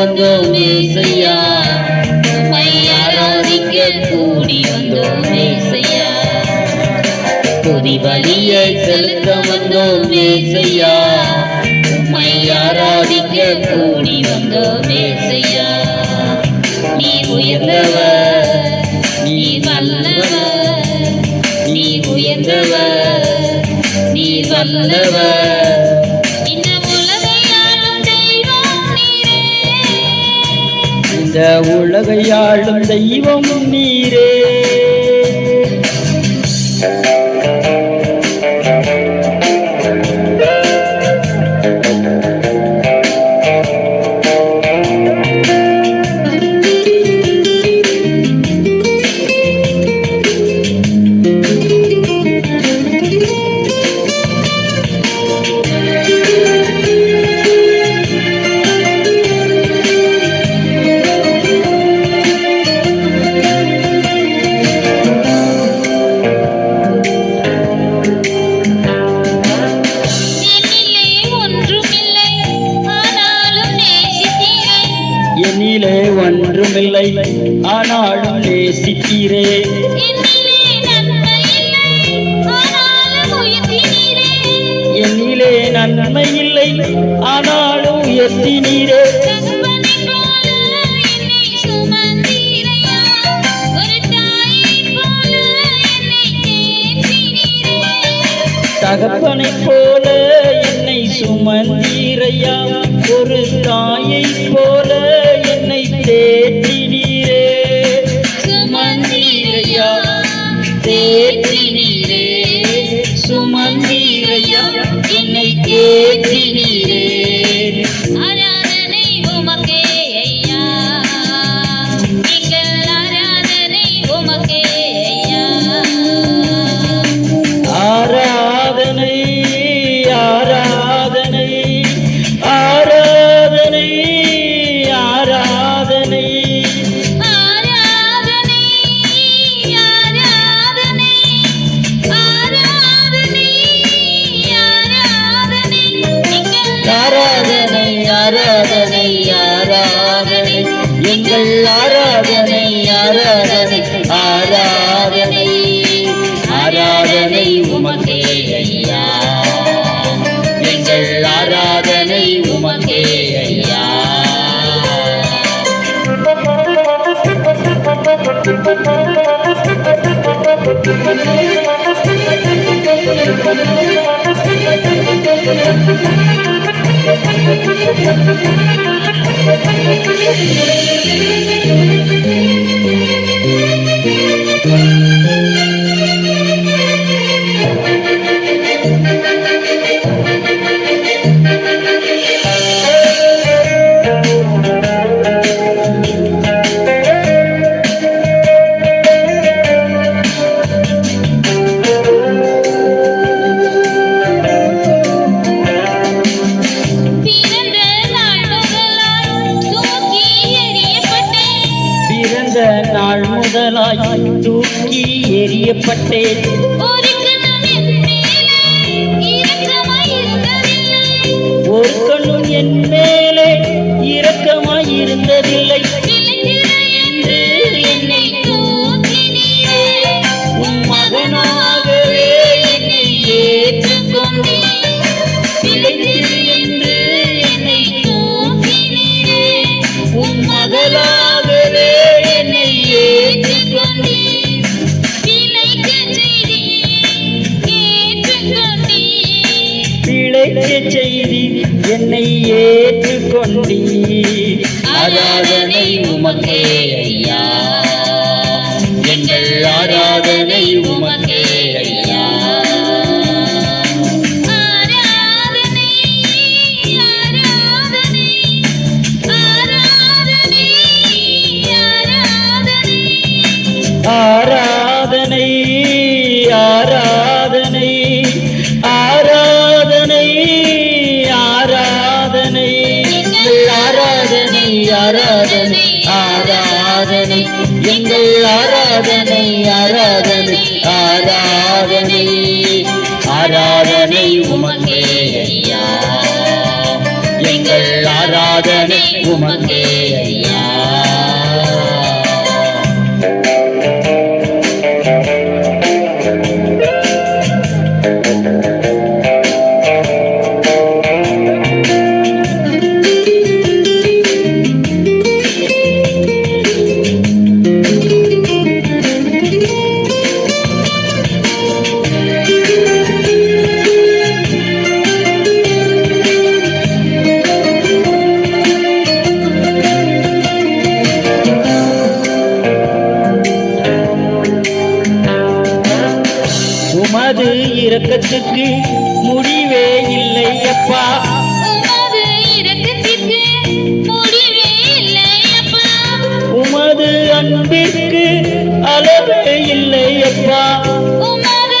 வந்தோம் ஏசையா உம்மை ஆராதிக்க கூடி வந்தோம் ஏசையா துதி பலியை செலுத்த வந்தோம் ஏசையா உம்மை ஆராதிக்க கூடி வந்தோம் ஏசையா நீ உயர்ந்தவர் நீ வல்லவர் நீ உயர்ந்தவர் நீ வல்லவர். இந்த உலகையாளும் தெய்வம் நீரே. தகப்பனை போல என்னை சுமந்தீரையா? ஒரு தாயை போல எங்கள் ஆராதனை ஆராதனை ஆராதனை ஆராதனை உமக்கே ஐயா எங்கள் ஆராதனை உமக்கே ஐயா Thank you. Thank you. செய்தி என்னை ஏற்றுக்கொண்டீ ஆராதனை உமக்கே ஐயா. எங்கள் ஆராதனை உமக்கே ஆராதனை ஆராதனை. எங்கள் ஆராதனை ஆராதனை ஆராதனை. ஆராதனை உமக்கே ஐயா. எங்கள் எங்கள் ஆராதனை உமக்கே இரக்கத்துக்கு முடிவே இல்லை அப்பா உமது இரக்கத்திற்கு முடிவே இல்லை அப்பா உமது அன்பிற்கு அளவே இல்லை அப்பா உமது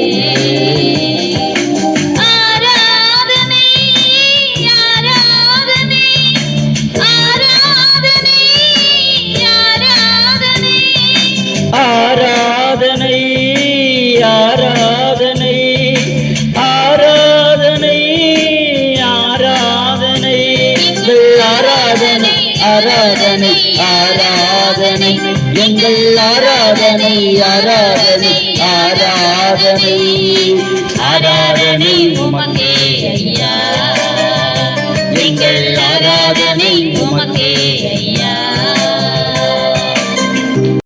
எங்கள் ஆராதனை ஆராதனை ஆராதனை. ஆராதனை உமக்கே ஐயா. ஆராதனை உமக்கே ஐயா